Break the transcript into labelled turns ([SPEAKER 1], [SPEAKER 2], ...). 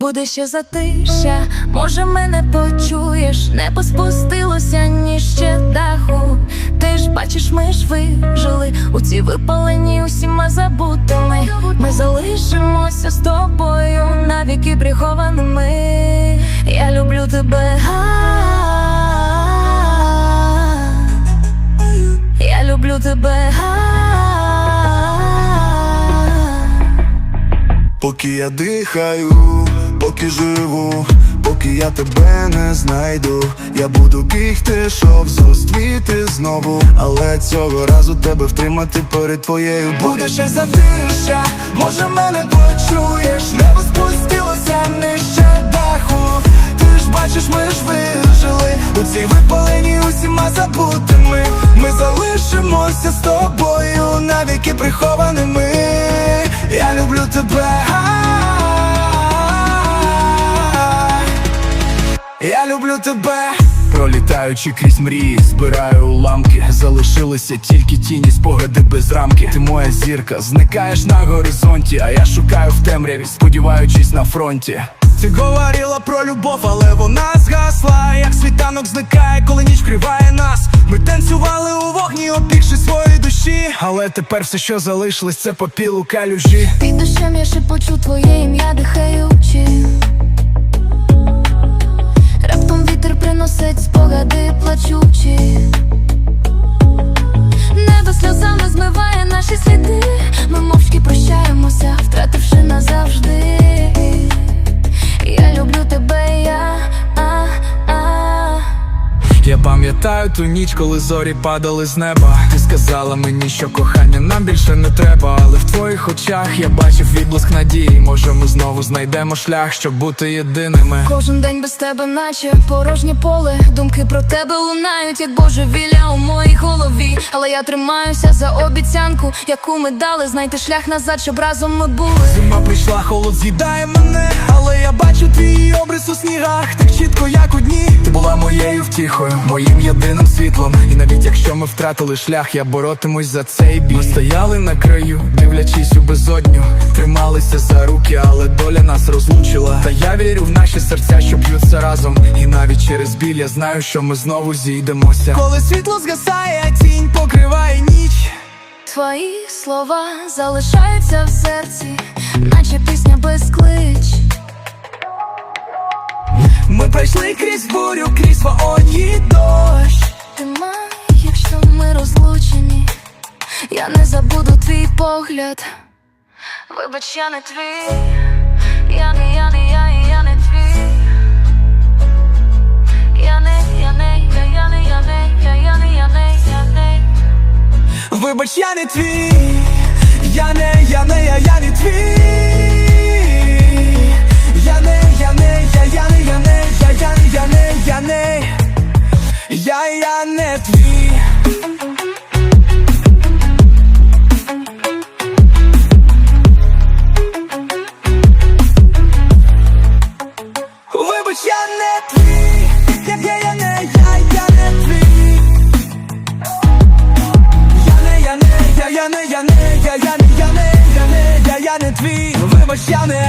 [SPEAKER 1] Буде ще затища, може мене почуєш, небо спустилося ні ще даху. Ти ж бачиш, ми ж вижили у ці випалені усіма забутими. Ми залишимося з тобою навіки прихованими. Я люблю тебе. Я люблю тебе.
[SPEAKER 2] Поки я дихаю, поки живу, поки я тебе не знайду, я буду бігти, щоб зустріти знову. Але цього разу тебе втримати перед твоєю буде ще затища, може мене почуєш, небо спустилося нижче даху. Ти ж бачиш, ми ж вижили у цій випалені усіма забутими. Ми залишимося з тобою навіки прихованими. Я люблю тебе. Люблю тебе. Пролітаючи крізь мрії, збираю уламки. Залишилися тільки тіні, спогади без рамки. Ти моя зірка, зникаєш на горизонті, а я шукаю в темряві, сподіваючись на фронті. Ти говорила про любов, але вона згасла. Як світанок зникає, коли ніч вкриває нас. Ми танцювали у вогні, обігши свої душі. Але тепер все, що залишилось, це попіл у калюжі.
[SPEAKER 1] Під дощем я шепочу твоє ім'я дихаючи.
[SPEAKER 2] Пам'ятаю ту ніч, коли зорі падали з неба. Ти сказала мені, що кохання нам більше не треба. Але в твоїх очах я бачив відблиск надії. Може, ми знову знайдемо шлях, щоб бути єдиними.
[SPEAKER 1] Кожен день без тебе, наче порожнє поле. Думки про тебе лунають, як божевілля у моїй голові. Але я тримаюся за обіцянку, яку ми дали. Знайти шлях назад, щоб разом ми були.
[SPEAKER 2] Зима прийшла, холод з'їдає мене, але я бачу твій обрис у снігах, так чітко, як у втіхою, моїм єдиним світлом. І навіть якщо ми втратили шлях, я боротимусь за цей бій. Ми стояли на краю, дивлячись у безодню, трималися за руки, але доля нас розлучила. Та я вірю в наші серця, що б'ються разом. І навіть через біль я знаю, що ми знову зійдемося. Коли світло згасає, тінь покриває ніч.
[SPEAKER 1] Твої слова залишаються в серці, наче пісня без
[SPEAKER 2] пройшли крізь бурю, крізь вогонь дощ.
[SPEAKER 1] Ти май, якщо ми розлучені, я не забуду твій погляд. Вибач, я не твій, я не, я не, я, я не твій. Я не, я не, я, я не, я не, я, я не, я не, я не.
[SPEAKER 2] Вибач, я не твій, я не, я не, я, я не твій. Не твій, я, я, не, я, я не твій. Я не, я не, я, я не, я не, я, я не, я не, я не, я не твій, вибач, я не